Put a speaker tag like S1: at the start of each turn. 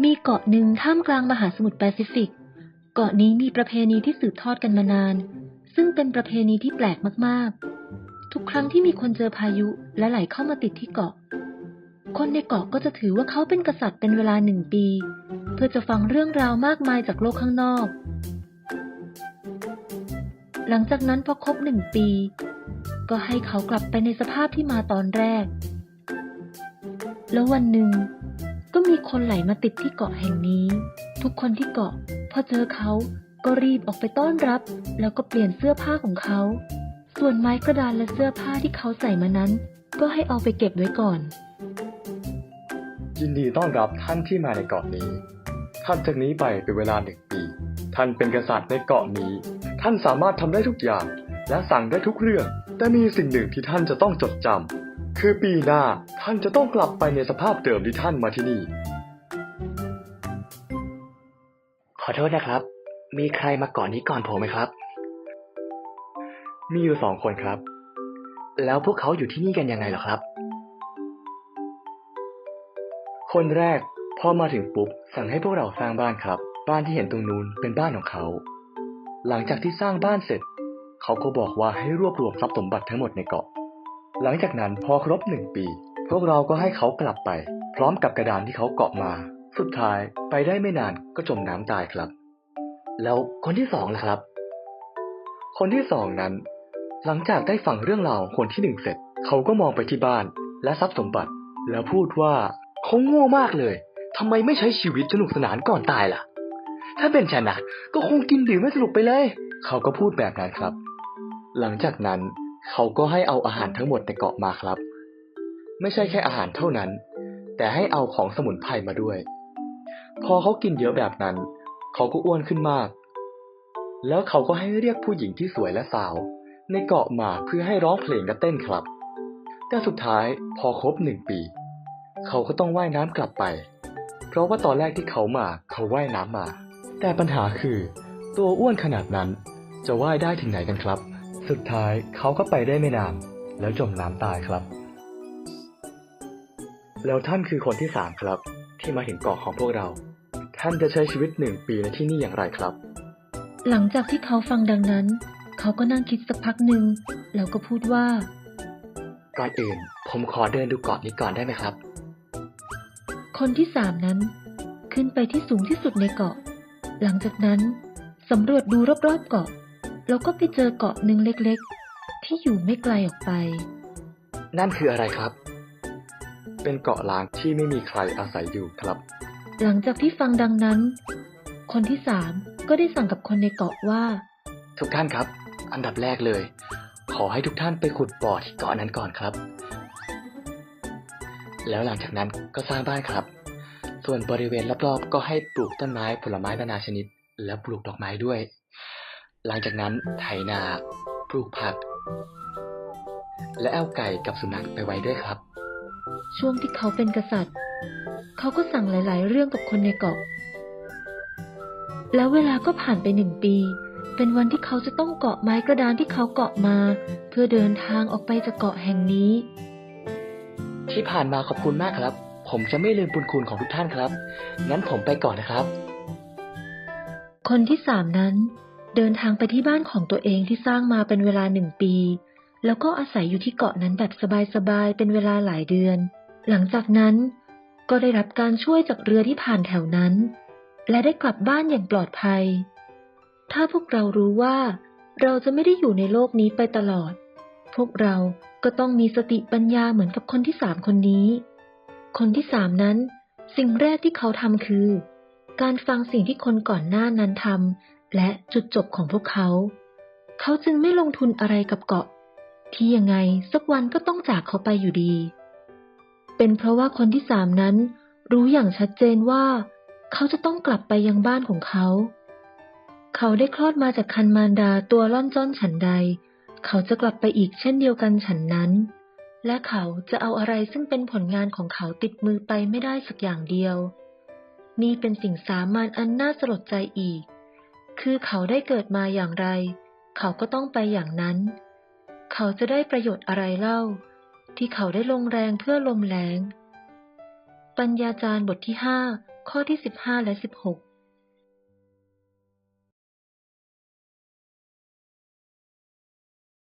S1: มีเกาะหนึ่งท่ามกลางมหาสมุทรแปซิฟิก เกาะนี้มีประเพณีที่สืบทอดกันมานาน ซึ่งเป็นประเพณีที่แปลกมากๆ ทุกครั้งที่มีคนเจอพายุและไหลเข้ามาติดที่เกาะ คนในเกาะก็จะถือว่าเขาเป็นกษัตริย์เป็นเวลาหนึ่งปี เพื่อจะฟังเรื่องราวมากมายจากโลกข้างนอก หลังจากนั้นพอครบหนึ่งปี ก็ให้เขากลับไปในสภาพที่มาตอนแรก แล้ววันหนึ่ง ก็มีคนไหลมาติดที่เกาะแห่งนี้ ทุกคนที่เกาะ พอเจอเขาก็รีบออกไปต้อนรับ แล้วก็เปลี่ยนเสื้อผ้าของเขา ส่วนไม้กระดานและเสื้อผ้าที่เขาใส่มานั้น ก็ให้เอาไปเก็บไว้ก่อน
S2: ยินดีต้อนรับท่านที่มาในเกาะนี้ท่านจากนี้ไปเป็นเวลาหนึ่งปี ท่านเป็นกษัตริย์ในเกาะนี้ ท่านสามารถทำได้ทุกอย่าง และสั่งได้ทุกเรื่อง แต่มีสิ่งหนึ่งที่ท่านจะต้องจดจำ คือปีหน้าท่านจะต้องกลับไปในสภาพเดิมที่ท่านมาที่นี่
S3: ขอโทษนะครับ มีใครมาก่อนนี้ก่อนผมไหมครับ
S2: มีอยู่สองคนครับ
S3: แล้วพวกเขาอยู่ที่นี่กันยังไงเหรอครับ
S2: คนแรกพอมาถึงปุ๊บสั่งให้พวกเราสร้างบ้านครับ บ้านที่เห็นตรงนู้นเป็นบ้านของเขา หลังจากที่สร้างบ้านเสร็จ เขาก็บอกว่าให้รวบรวมทรัพย์สมบัติทั้งหมดในเกาะ หลังจากนั้นพอครบหนึ่งปี พวกเราก็ให้เขากลับไป พร้อมกับกระดานที่เขาเกาะมา สุดท้ายไปได้ไม่นานก็จมน้ำตายครับ
S3: แล้วคนที่สองล่ะครับ
S2: คนที่สองนั้น หลังจากได้ฟังเรื่องราวคนที่หนึ่งเสร็จ เขาก็มองไปที่บ้านและทรัพย์สมบัติ แล้วพูดว่า
S3: เขาโง่มากเลยทำไมไม่ใช้ชีวิตสนุกสนานก่อนตายล่ะ ถ้าเป็นฉันนะก็คงกินดื่มไม่สนุกไปเลย
S2: เขาก็พูดแบบนั้นครับ หลังจากนั้น เขาก็ให้เอาอาหารทั้งหมดในเกาะมาครับ ไม่ใช่แค่อาหารเท่านั้น แต่ให้เอาของสมุนไพรมาด้วย พอเขากินเยอะแบบนั้น เขาก็อ้วนขึ้นมาก แล้วเขาก็ให้เรียกผู้หญิงที่สวยและสาว ในเกาะมาเพื่อให้ร้องเพลงและเต้นครับ แต่สุดท้ายพอครบหนึ่งปี เขาก็ต้องว่ายน้ำกลับไป เพราะว่าตอนแรกที่เขามาเขาว่ายน้ำมา แต่ปัญหาคือ ตัวอ้วนขนาดนั้นจะว่ายได้ถึงไหนกันครับ สุดท้ายเขาก็ไปได้ไม่นาน แล้วจมน้ำตายครับ แล้วท่านคือคนที่สามครับ ที่มาถึงเกาะของพวกเรา ท่านจะใช้ชีวิตหนึ่งปีในที่นี่อย่างไรครับ
S1: หลังจากที่เขาฟังดังนั้น เขาก็นั่งคิดสักพักหนึ่งแล้วก็พูดว่า
S3: ก่อนอื่น ผมขอเดินดูเกาะนี้ก่อนได้ไหมครับ
S1: คนที่สามนั้น ขึ้นไปที่สูงที่สุดในเกาะ หลังจากนั้นสำรวจดูรอบๆเกาะ แล้วก็ไปเจอเกาะหนึ่งเล็กๆ ที่อยู่ไม่ไกลออกไป
S3: นั่นคืออะไรครับ
S2: เป็นเกาะล้างที่ไม่มีใครอาศัยอยู่ครับ
S1: หลังจากที่ฟังดังนั้น คนที่สามก็ได้สั่งกับคนในเกาะว่า
S3: ทุกท่านครับ อันดับแรกเลย ขอให้ทุกท่านไปขุดบ่อที่เกาะนั้นก่อนครับ แล้วหลังจากนั้นก็สร้างบ้านครับ ส่วนบริเวณรอบๆก็ให้ปลูกต้นไม้ผลไม้นานาชนิด และปลูกดอกไม้ด้วย หลังจากนั้นไถนา ปลูกผัก และเอาไก่กับสุนัขไปไว้ด้วยครับ
S1: ช่วงที่เขาเป็นกษัตริย์ เขาก็สั่งหลาย ๆ เรื่องกับคนในเกาะ แล้วเวลาก็ผ่านไปหนึ่งปี เป็นวันที่เขาจะต้องเกาะไม้กระดานที่เขาเกาะมา เพื่อเดินทางออกไปจากเกาะแห่งนี้
S3: ที่ผ่านมาขอบคุณมากครับ ผมจะไม่ลืมบุญคุณของทุกท่านครับ งั้นผมไปก่อนนะครับ
S1: คนที่สามนั้น เดินทางไปที่บ้านของตัวเองที่สร้างมาเป็นเวลาหนึ่งปี แล้วก็อาศัยอยู่ที่เกาะนั้นแบบสบายๆ เป็นเวลาหลายเดือน หลังจากนั้นก็ได้รับการช่วยจากเรือที่ผ่านแถวนั้น และได้กลับบ้านอย่างปลอดภัย ถ้าพวกเรารู้ว่า เราจะไม่ได้อยู่ในโลกนี้ไปตลอด พวกเราก็ต้องมีสติปัญญาเหมือนกับคนที่สามคนนี้ คนที่สามนั้น สิ่งแรกที่เขาทำคือ การฟังสิ่งที่คนก่อนหน้านั้นทำ และจุดจบของพวกเขา เขาจึงไม่ลงทุนอะไรกับเกาะ ที่ยังไงสักวันก็ต้องจากเขาไปอยู่ดี เป็นเพราะว่าคนที่สามนั้น รู้อย่างชัดเจนว่า เขาจะต้องกลับไปยังบ้านของเขา เขาได้คลอดมาจากคันมารดาตัวล่อนจ้อนฉันใด เขาจะกลับไปอีกเช่นเดียวกันฉันนั้น และเขาจะเอาอะไรซึ่งเป็นผลงานของเขาติดมือไปไม่ได้สักอย่างเดียว นี่เป็นสิ่งสามัญอันน่าสลดใจอีก คือเขาได้เกิดมาอย่างไร เขาก็ต้องไปอย่างนั้น เขาจะได้ประโยชน์อะไรเล่า ที่เขาได้ลงแรงเพื่อลมแรง ปัญญาจารย์บทที่ห้าข้อที่15และ16